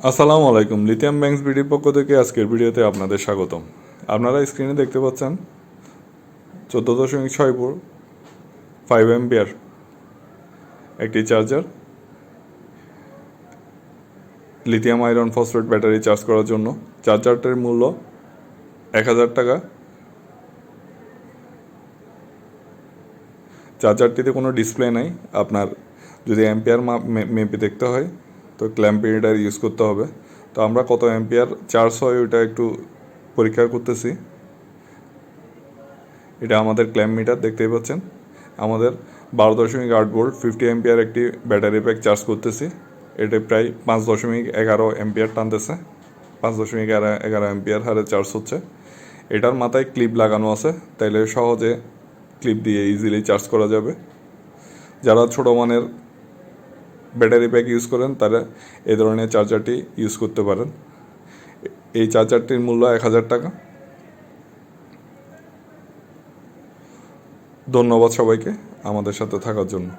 আসসালামু আলাইকুম lithium banks বিডির পক্ষ থেকে আজকের ভিডিওতে আপনাদের স্বাগতম। আপনারা স্ক্রিনে দেখতে পাচ্ছেন চোদ্দ দশমিক ছয় ফোর ফাইভ এমপিয়ার একটি charger lithium iron phosphate battery charge করার জন্য। চার্জারটির মূল্য এক হাজার টাকা। চার্জারটিতে কোনো ডিসপ্লে নাই। আপনার যদি অ্যাম্পিয়ার মেপে দেখতে হয় তো ক্ল্যাম্প রিডার ইউজ করতে হবে। তো আমরা কত অ্যাম্পিয়ার চার্জ হয় ওইটা একটু পরীক্ষা করতেছি। এটা আমাদের ক্ল্যাম্প মিটার দেখতেই পাচ্ছেন। আমাদের বারো দশমিক আট ভোল্ট ফিফটি অ্যাম্পিয়ার একটি ব্যাটারি প্যাক চার্জ করতেছি। এটা প্রায় পাঁচ দশমিক এগারো অ্যাম্পিয়ার টানতেছে। পাঁচ দশমিক এগারো অ্যাম্পিয়ার হারে চার্জ হচ্ছে। এটার মাথায় ক্লিপ লাগানো আছে। তাইলে সহজে ক্লিপ দিয়ে ইজিলি চার্জ করা যাবে। যারা ছোটো মানের ব্যাটারি ব্যাগ ইউজ করেন, তারা এই ধরনের চার্জারটি ইউজ করতে পারেন। এই চার্জারটির মূল্য এক হাজার টাকা। ধন্যবাদ সবাইকে আমাদের সাথে থাকার জন্য।